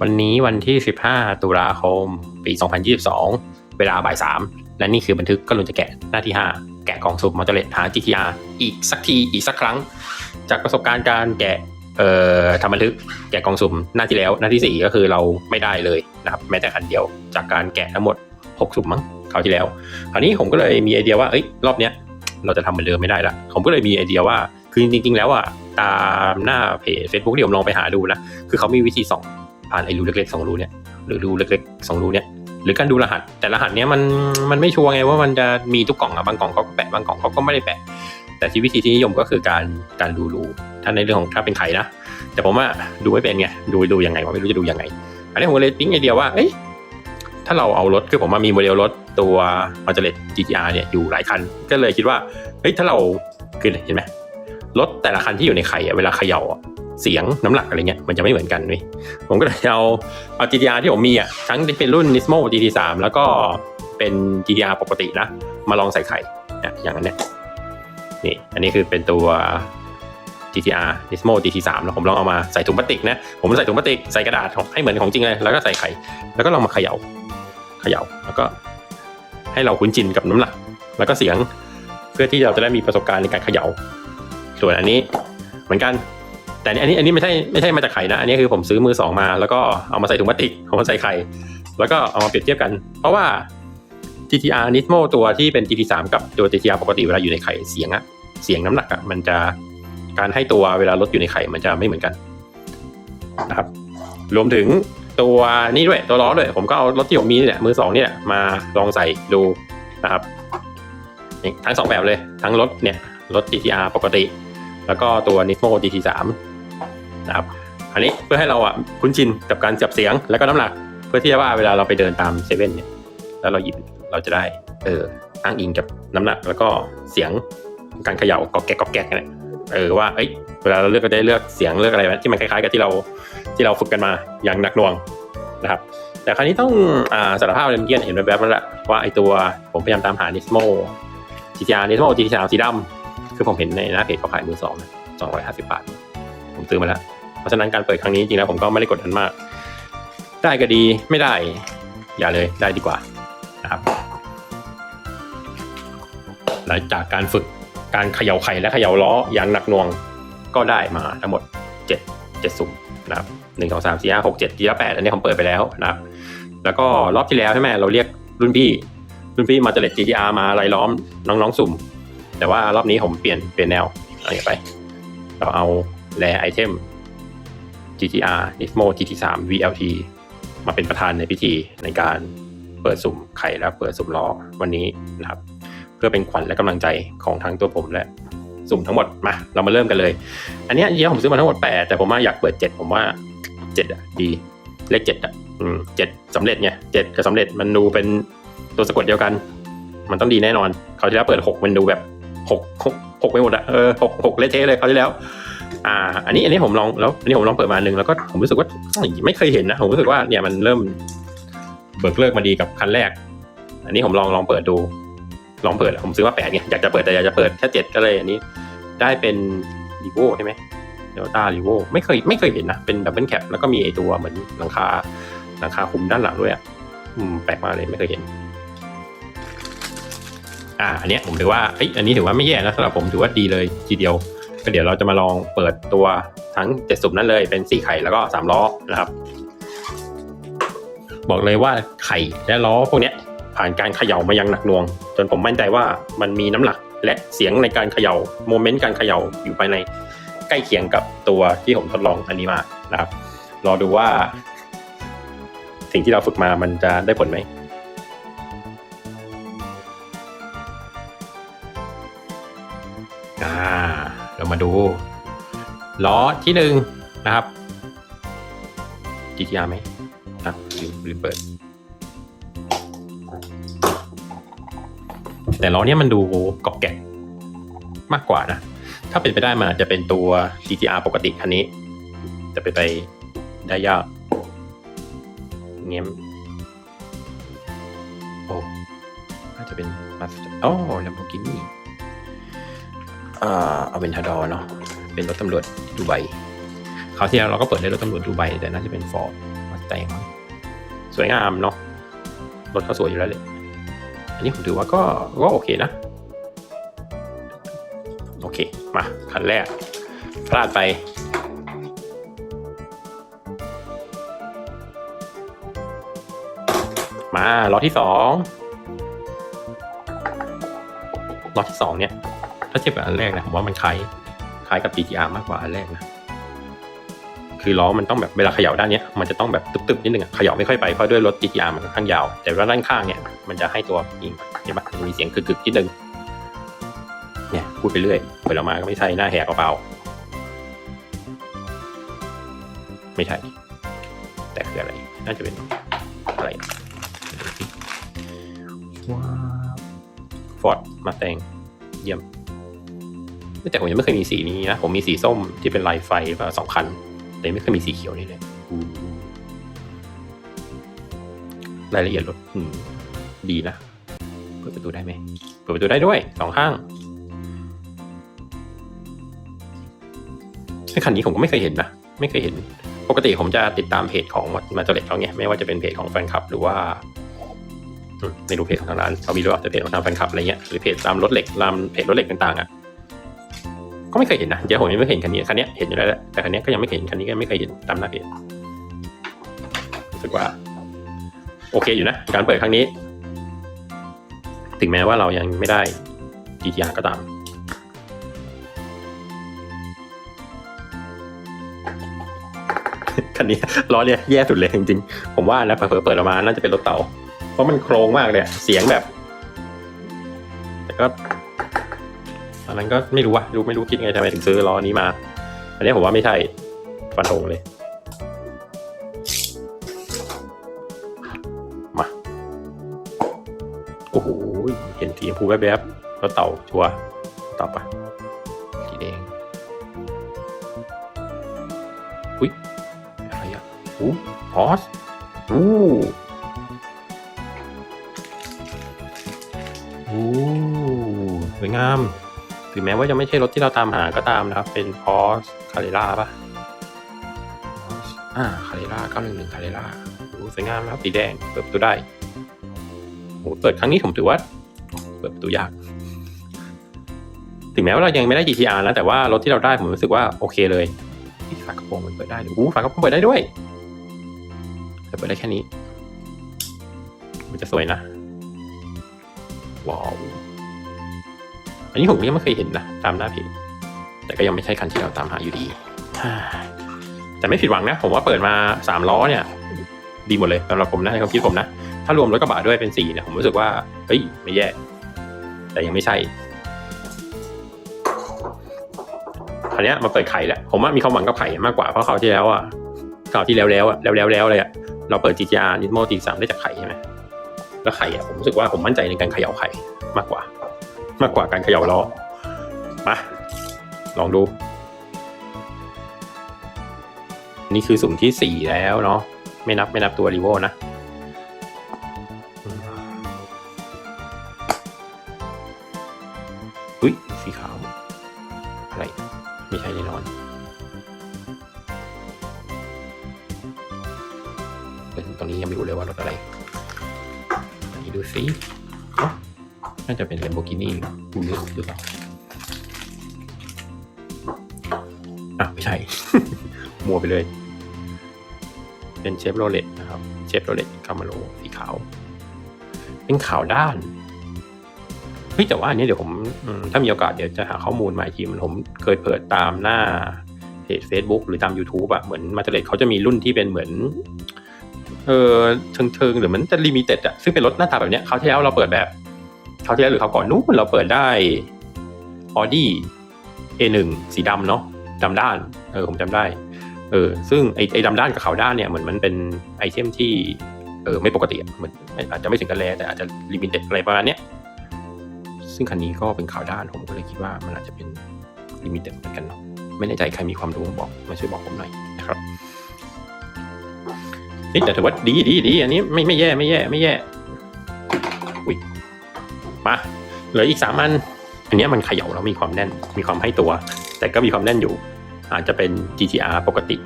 วันนี้วันที่ 15 ตุลาคม ปี 2022 เวลาบ่าย3และนี่คือบันทึกก็ลุนจะแกะหน้าที่ 5 แกะกล่องสุ่มมอเตอร์เลตทาง GTR อีกสักทีอีกสักครั้ง จากประสบการณ์การแกะเอ่อทำบันทึกแกะกล่องสุ่มหน้าที่แล้วหน้าที่ 4 ก็คือเราไม่ได้เลยนะครับแม้แต่คันเดียวจากการแกะทั้งหมด 6 สุ่มมั้งคราวที่แล้วคราวนี้ผมก็เลยมีไอเดียว่าเอ้ยรอบเนี้ยเราจะทำเหมือนเดิมไม่ได้ละผมก็เลยมีไอเดียว่าคือจริงๆแล้วอะตามหน้าเพจ Facebook ที่ผมลองไปหาดูนะคือเขามีวิธีส่อง ผ่านไอ้รูเล็กๆสองรูเนี่ยหรือรูเล็กๆสองรูเนี่ยหรือการดูรหัส แต่รหัสเนี้ยมันมันไม่ชัวร์ไงว่ามันจะมีทุกกล่องอะบางกล่องเขาก็แปะบางกล่องเขาก็ไม่ได้แปะ แต่ที่วิธีที่นิยมก็คือการการดูรูถ้าในเรื่องของถ้าเป็นไข่นะแต่ผมว่าดูไม่เป็นไงดูดูยังไงวะไม่รู้จะดูยังไง อันนี้ผมเลยปิ๊งไอเดียว่าเอ้ยถ้าเราเอารถคือผมมามีโมเดลรถตัวมาเจเลต GTR เนี่ยอยู่หลายคัน ก็เลยคิดว่าเฮ้ยถ้าเราคือเห็นไหมรถแต่ละคันที่อยู่ในไข่เวลาเขย่า เสียงน้ำหนักอะไรเงี้ยมันจะไม่เหมือนกันเว้ยผมก็เลยเอาเอา GTR ที่ผมมีอะทั้งที่เป็นรุ่น Nismo GT3 แล้วก็เป็น GTR ปกตินะ มาลองใส่ไข่เนี่ยอย่างนั้นเนี่ยนี่อันนี้คือเป็นตัว GTR Nismo GT3 แล้วผมลองเอามาใส่ถุงพลาสติกนะ ผมใส่ถุงพลาสติกใส่กระดาษให้เหมือนของจริงเลย แล้วก็ใส่ไข่ แล้วก็ลองมาเขย่าเขย่า แล้วก็ให้เราคุ้นชินกับน้ำหนัก แล้วก็เสียง เพื่อที่เราจะได้มีประสบการณ์ในการเขย่า ส่วนอันนี้เหมือนกัน แต่อันนี้อันนี้ไม่ใช่ไม่ใช่มาจากไข่นะ อันนี้คือผมซื้อมือสองมา แล้วก็เอามาใส่ถุงพลาสติกเอามาใส่ไข่ แล้วก็เอามาเปรียบเทียบกัน เพราะว่า GTR Nismo ตัวที่เป็น GT3 กับตัว GTR ปกติเวลาอยู่ในไข่เสียงอะเสียงน้ำหนักอะมันจะการให้ตัวเวลารถอยู่ในไข่มันจะไม่เหมือนกันนะครับ รวมถึงตัวนี่ด้วยตัวล้อด้วย ผมก็เอารถที่ผมมีนี่แหละมือสองนี่แหละมาลองใส่ดูนะครับทั้งสองแบบเลยทั้งรถเนี่ยรถ GTR ปกติ แล้วก็ตัว Nismo GT3 นะครับอันนี้เพื่อให้เราอะคุ้นชินกับการจับเสียงแล้วก็น้ำหนัก เพื่อที่จะว่าเวลาเราไปเดินตามเซเว่นเนี่ยแล้วเราหยิบเราจะได้เอออ้างอิงกับน้ำหนักแล้วก็เสียงการเขย่ากอกแกกกอกแกกเนี่ยเออว่าเอ้ยเวลาเราเลือกก็ได้เลือกเสียงเลือกอะไรที่มันคล้ายๆกับที่เราที่เราฝึกกันมาอย่างหนักหน่วงนะครับแต่คราวนี้ต้องอาสารภาพเลยเมื่อกี้เห็นแบบๆแล้วแหละว่าไอตัวผมพยายามตามหา Nismo GTR Nismo GT3 สีดำคือผมเห็นในหน้าเพจเขาขายมือสองสองร้อยห้าสิบบาท ผมซื้อมาแล้ว เพราะฉะนั้นการเปิดครั้งนี้จริงๆแล้วผมก็ไม่ได้กดดันมาก ได้ก็ดีไม่ได้ อย่าเลยได้ดีกว่านะครับ หลังจากการฝึกการเขย่าไข่และเขย่าล้ออย่างหนักหน่วงก็ได้มาทั้งหมดเจ็ดเจ็ดสุ่มนะครับหนึ่งสองสามสี่ห้าหกเจ็ดทีละแปดอันนี้ผมเปิดไปแล้วนะครับ แล้วก็รอบที่แล้วใช่ไหมเราเรียกรุ่นพี่ รุ่นพี่มาเจเลต GTR มาไล่ล้อมน้องๆสุ่ม แต่ว่ารอบนี้ผมเปลี่ยนเปลี่ยนแนวอะไรไป เราเอาแรไอเทม GTR Nismo GT3 VLT มาเป็นประธานในพิธีในการเปิดสุ่มไข่และเปิดสุ่มล้อวันนี้นะครับ เพื่อเป็นขวัญและกำลังใจของทั้งตัวผมและสุ่มทั้งหมดมาเรามาเริ่มกันเลย อันนี้ยจริงๆผมซื้อมาทั้งหมด8แต่ผมว่าอยากเปิด7ผมว่า7อะดีเลข7อะอืมเจ็ดสำเร็จไงเจ็ดกับสำเร็จมันดูเป็นตัวสะกดเดียวกัน มันต้องดีแน่นอนเขาที่แล้วเปิด6มันดูแบบ6 6 6ไปหมดอะเออหกหกเละเทะเลยเขาที่แล้ว อ่า อันนี้อันนี้ผมลองแล้วอันนี้ผมลองเปิดมาหนึ่งแล้วก็ผมรู้สึกว่าไม่เคยเห็นนะผมรู้สึกว่าเนี่ยมันเริ่มเบิกเลิกมาดีกับคันแรก อันนี้ผมลองลองเปิดดู ลองเปิดผมซื้อมาแปดไงอยากจะเปิดแต่อยากจะเปิดแค่เจ็ดก็เลยอันนี้ ได้เป็นรีโวใช่ไหมเดลต้ารีโวไม่เคยไม่เคยเห็นนะเป็นดับเบิลแคปแล้วก็มีไอตัวเหมือนหลังคาหลังคาคุมด้านหลังด้วยอะแปลกมากเลยไม่เคยเห็น อ่าอันเนี้ยผมถือว่าเอ้ยอันนี้ถือว่าไม่แย่นะสำหรับผมถือว่าดีเลยทีเดียว ก็เดี๋ยวเราจะมาลองเปิดตัวทั้งเจ็ดสุ่มนั้นเลยเป็นสี่ไข่แล้วก็สามล้อนะครับ บอกเลยว่าไข่และล้อพวกเนี้ยผ่านการเขย่ามายังหนักหน่วง จนผมมั่นใจว่ามันมีน้ำหนักและเสียงในการเขย่าโมเมนต์การเขย่าอยู่ภายในใกล้เคียงกับตัวที่ผมทดลองอันนี้มานะครับ รอดูว่า สิ่งที่เราฝึกมามันจะได้ผลไหม เรามาดูล้อที่หนึ่งนะครับ GTR ไหมอะลืมลืมเปิด แต่ล้อเนี้ยมันดูกอบแกะมากกว่านะ ถ้าเป็นไปได้มันอาจจะเป็นตัว GTR ปกติคันนี้ จะไปไปได้ยากเงี้ยโอ้น่าจะเป็นมาสโอ้ลัมโบกินี่ อเอาเป็นทาดอเนาะเป็นรถตำรวจดูไบคราวที่แล้วเราก็เปิดได้รถตำรวจดูไบแต่น่าจะเป็นฟอร์ดมาแต่งสวยงามเนาะรถเขาสวยอยู่แล้วเลยอันนี้ผมถือว่าก็ก็โอเคนะ โอเค มา คันแรก พลาดไป มาล็อตที่สองล็อตที่สองเนี่ย ถ้าเทียบกับอันแรกนะผมว่ามันคล้ายคล้ายกับ GTR มากกว่าอันแรกนะคือล้อมันต้องแบบเวลาเขย่าด้านเนี้ยมันจะต้องแบบตึบๆนิดนึงอะเขย่าไม่ค่อยไปเพราะด้วยรถ GTR มันค่อนข้างยาว แต่ว่าด้านข้างเนี่ยมันจะให้ตัวยิงเห็นปะมันมีเสียงกึกๆนิดนึงเนี่ยพูดไปเรื่อยเปิดออกมาก็ไม่ใช่หน้าแหกเปล่าๆไม่ใช่ แต่คืออะไร น่าจะเป็นอะไรว้าฟอร์ดมาแตงเยี่ยม แต่ผมยังไม่เคยมีสีนี้นะ ผมมีสีส้มที่เป็นลายไฟมาสองคันแต่ไม่เคยมีสีเขียวนี่เลยอู้รายละเอียดรถอืมดีนะ เปิดประตูได้ไหม เปิดประตูได้ด้วยสองข้างไอ้คันนี้ผมก็ไม่เคยเห็นนะ ไม่เคยเห็น ปกติผมจะติดตามเพจของมาจเลตเขาไง ไม่ว่าจะเป็นเพจของแฟนคลับ หรือว่าอืมไม่รู้เพจของทางร้านเขามีหรือเปล่าแต่เพจของทางแฟนคลับอะไรเงี้ย หรือเพจตามรถเหล็กตามเพจรถเหล็กต่างๆอะ ก็ไม่เคยเห็นนะเดี๋ยวผมยังไม่เคยเห็นคันนี้คันนี้เห็นอยู่แล้วแหละแต่คันนี้ก็ยังไม่เห็นคันนี้ก็ไม่เคยเห็นตามหน้าเพจรู้สึกว่า โอเคอยู่นะ การเปิดครั้งนี้ ถึงแม้ว่าเรายังไม่ได้ GTR ก็ตามคันนี้ล้อเนี่ยแย่สุดเลยจริงๆ ผมว่านะเผลอเปิดออกมาน่าจะเป็นรถเต่า เพราะมันโครงมากเลยเสียงแบบ แต่ก็ นนั้นก็ไม่รู้ว่ารู้ไม่รู้คิดไงทำไมถึงซื้อล้อนี้มา อันนี้ผมว่าไม่ใช่ฟันธงเลย มา โอ้โห เห็นสีชมพูแวบๆรถเต่าชัวเต่าปะสีแดงอุ้ยอะไรอะอู้ฮอสอู้ ถึงแม้ว่าจะไม่ใช่รถที่เราตามหาก็ตามนะครับ เป็นพอสคาเรล่าป่ะ Porsche อ่าคาเรล่า911คาเรล่าสวยงามนะครับสีแดงเปิดประตูได้โหเปิดครั้งนี้ผมถือว่า เปิดประตูยาก ถึงแม้ว่าเรายังไม่ได้ GTR นะแต่ว่ารถที่เราได้ผมรู้สึกว่าโอเคเลยฝากระโปรงมันเปิดได้เลยอู้ฝากระโปรงเปิดได้ด้วยแต่เปิดได้แค่นี้ มันจะสวยนะ ว้าว อันนี้ผมก็ยังไม่เคยเห็นนะตามหน้าเพจแต่ก็ยังไม่ใช่คันที่เราตามหาอยู่ดี แต่ไม่ผิดหวังนะ ผมว่าเปิดมาสามล้อเนี่ย ดีหมดเลยสำหรับผมนะในความคิดผมนะ ถ้ารวมรถกระบะด้วยเป็นสี่เนี่ยผมรู้สึกว่าเฮ้ยไม่แย่ แต่ยังไม่ใช่คราวเนี้ยมาเปิดไข่แหละผมว่ามีความหวังกับไข่มากกว่าเพราะคราวที่แล้วอะคราวที่แล้วแล้วอะแล้วแล้วแล้วเลยอะเราเปิด GTR Nismo G3 ได้จากไข่ใช่ไหมแล้วไข่อะผมรู้สึกว่าผมมั่นใจในการเขย่าไข่มากกว่า มากกว่าการเขย่าล้อมาลองดู นี่คือสุ่มที่สี่แล้วเนาะไม่นับไม่นับตัวรีโวนะอุ้ยสีขาว อะไร ไม่ใช่แน่นอนตรงนี้ยังไม่รู้เลยว่ารถอะไรนนี้ดูสิ น่าจะเป็น Lamborghini ดูเลือกหรือเปล่าอะไม่ใช่ มัวไปเลย เป็นเชฟโรเลตนะครับ เชฟโรเลตคามาโลสีขาว เป็นขาวด้านเฮ้ยแต่ว่าอันนี้เดี๋ยวผมถ้ามีโอกาสเดี๋ยวจะหาข้อมูลมาอีกทีมันผมเคยเปิดตามหน้าเพจ Facebook หรือตาม YouTube อะเหมือนมาเตเลตเขาจะมีรุ่นที่เป็นเหมือน เออเชิงเชิงๆหรือมันจะลิมิเต็ดอะซึ่งเป็นรถหน้าตาแบบเนี้ยคราที่แล้วเราเปิดแบบ คราวที่แล้วหรือคราวก่อนนู้นเราเปิดได้ Audi A1 สีดำเนาะดำด้าน เออผมจำได้ เออ ซึ่งไอไอดำด้านกับขาวด้านเนี่ยเหมือนมันเป็นไอเทมที่ เออไม่ปกติเหมือนอาจจะไม่ถึงกันแลแต่อาจจะลิมิเต็ดอะไรประมาณเนี้ยซึ่งคันนี้ก็เป็นขาวด้านผมก็เลยคิดว่ามันอาจจะเป็นลิมิเต็ดเหมือนกันเนาะไม่แน่ใจใครมีความรู้บอกมาช่วยบอกผมหน่อยนะครับนี่แต่ถือว่าดีดีดีอันนี้ไม่ไม่แย่ไม่แย่ไม่แย่ มาเหลืออีกสามอัน อันนี้มันเขย่าแล้วมีความแน่น มีความให้ตัว แต่ก็มีความแน่นอยู่ อาจจะเป็น GTR ปกติ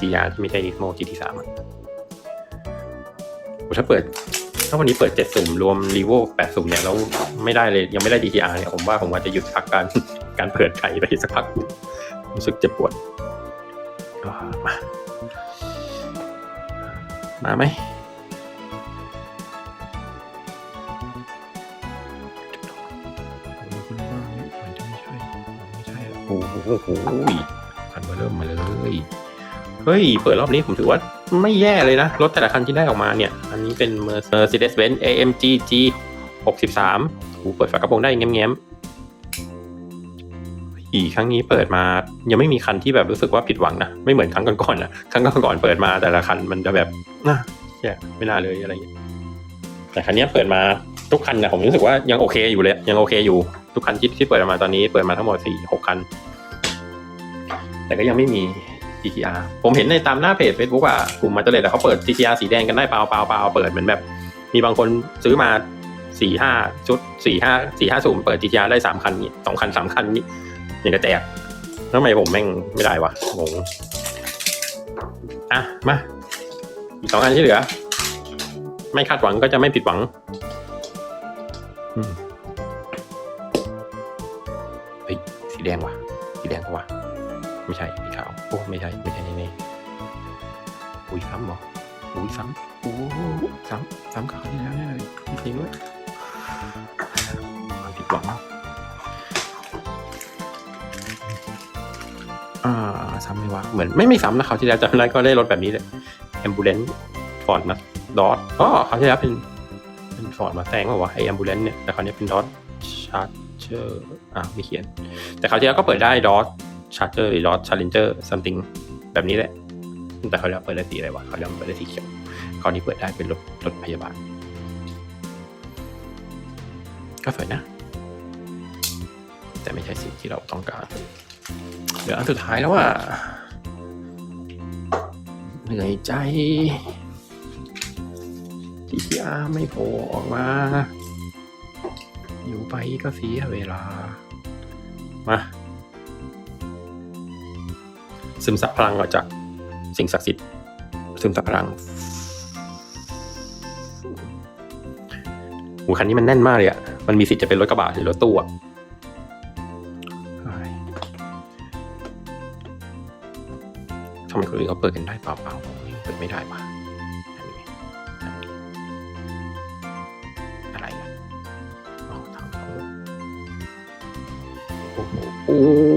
GR ที่ไม่ใช่ Nismo GT3 ถ้าเปิด ถ้าวันนี้เปิดเจ็ดสุ่มรวม r ีโวแปดสุ่มเนี่ยแล้วไม่ได้เลยยังไม่ได้ DTR เนี่ยผมว่าผมว่าจะหยุดพักการการเปิดไข่ไปสักพัก รู้สึกเจ็บปวดมามาไหม โอ้โหคันมาเริ่มมาเลย เฮ้ย เปิดรอบนี้ผมถือว่าไม่แย่เลยนะ รถแต่ละคันที่ได้ออกมาเนี่ย อันนี้เป็น Mercedes-Benz AMG G 63หูเปิดฝากระโปรงได้แง้มๆอีครั้งนี้เปิดมา ยังไม่มีคันที่แบบรู้สึกว่าผิดหวังนะ ไม่เหมือนครั้งก่อนๆนะครั้งก่อนๆเปิดมาแต่ละคันมันจะแบบน่ะแย่ไม่น่าเลยอะไรอย่างเงี้ยแต่คันนี้เปิดมาทุกคันนะผมรู้สึกว่ายังโอเคอยู่เลยยังโอเคอยู่ทุกคันที่ที่เปิดออกมาตอนนี้เปิดมาทั้งหมดสี่หกคัน แต่ก็ยังไม่มี GTR ผมเห็นในตามหน้าเพจ Facebook อะกลุ่มมาเตอร์เลดเขาเปิด GTR สีแดงกันได้เปล่าเปล่าเปล่าเปิดเหมือนแบบ มีบางคนซื้อมาสี่ห้าชุดสี่ห้าสี่ห้าสุ่มเปิด GTR ได้สามคันนี่สองคันสามคันนี่อย่างกระแตกทำไมผมแม่งไม่ได้วะงงอะมาอีกสองอันที่เหลือ ไม่คาดหวังก็จะไม่ผิดหวังอืมเฮ้ยสีแดงว่ะสีแดงปะวะ ไม่ใช่สีขาวโอ้ไม่ใช่ไม่ใช่แน่ๆอุ้ยซ้ำเหรออุ้ยซ้ำโอ้ซ้ำซ้ำกับคราวที่แล้วแน่เลยจริงด้วยผิดหวังอ่าซ้ำไม่วะเหมือนไม่ไม่ซ้ำนะคราวที่แล้วจำได้ก็ได้รถแบบนี้เลย ambulance ฟอร์ดมาดอทอ๋อคราที่แล้วเป็นเป็นฟอร์ดมาแซงป่าวะไอ ambulance เนี่ยแต่คราวนี้เป็นดอทชาร์เจอร์อ่าไม่เขียน แต่คราวที่แล้วก็เปิดได้ดอท ชาร์เจอร์หรือดอทชาร์เลนเจอร์ something แบบนี้แหละ แต่คราวที่แล้วเปิดได้สีอะไรวะคราวที่แล้วเปิดได้สีเขียวคราวนี้เปิดได้เป็นรถรถพยาบาล ก็สวยนะ แต่ไม่ใช่สิ่งที่เราต้องการ เหลืออันสุดท้ายแล้วว่าเหนื่อยใจ GTR ไม่โผล่ออกมา อยู่ไปก็เสียเวลา มา ซึมซับพลังออกจากสิ่งศักดิ์สิทธิ์ซึมซับพลังหูคันนี้มันแน่นมากเลยอะ่ะ มันมีสิทธิ์จะเป็นรถกระบะหรือรถตู้อะทำไมคนอื่นเขาเปิดกันได้เปล่าๆผมเปิดไม่ได้ปะอะไรอะอ๋อทางเขาโอ้โห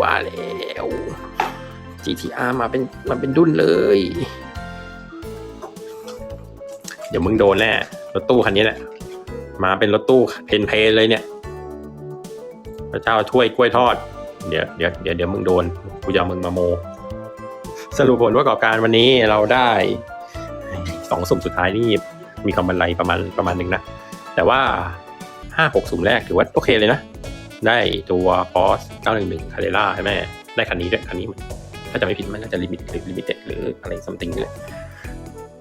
ว่าแล้ว GTR มาเป็นมาเป็นดุนเลย เดี๋ยวมึงโดนแน่รถตู้คันนี้แหละ มาเป็นรถตู้เพนเพลเลยเนี่ย พระเจ้าช่วยกล้วยทอด เดี๋ยวเดี๋ยวเดี๋ยวเดี๋ยวมึงโดนกูจะเอามึงมาโม สรุปผลประกอบการวันนี้เราได้สองสุ่มสุดท้ายนี่มีความบันไลประมาณประมาณหนึ่งนะ แต่ว่าห้าหกสุ่มแรกถือว่าโอเคเลยนะ ได้ตัว Porsche 911 Carrera ใช่ไหมได้คันนี้ด้วยคันนี้ถ้าจะไม่ผิดมันน่าจะลิมิตหรือลิมิเต็ดหรืออะไรซัมติงเลย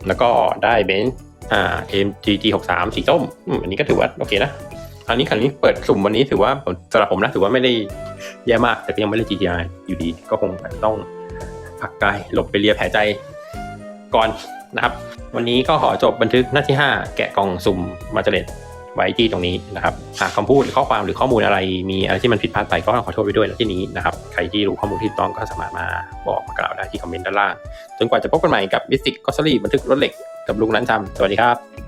แล้วก็ได้เบนซ์อ่า AMG G63 สีส้มอันนี้ก็ถือว่าโอเคนะอันนี้คันนี้เปิดสุ่มวันนี้ถือว่าสำหรับผมนะถือว่าไม่ได้แย่มากแต่ก็ยังไม่ได้ GTI อยู่ดีก็คงต้องพักกายหลบไปเลียแผลใจก่อนนะครับ วันนี้ก็ขอจบบันทึกหน้าที่ 5 แกะกล่องสุ่มมาเจเลต ไว้ที่ตรงนี้นะครับหากคำพูดหรือข้อความหรือข้อมูลอะไร มีอะไรที่มันผิดพลาดไปก็ขอโทษไปด้วยในที่นี้นะครับใครที่รู้ข้อมูลที่ถูกต้องก็สามารถมาบอกมากล่าวได้ที่คอมเมนต์ด้านล่างจนกว่าจะพบกันใหม่กับมิสติกกอสซี่บันทึกรถเหล็กกับลุงนั้นจำสวัสดีครับ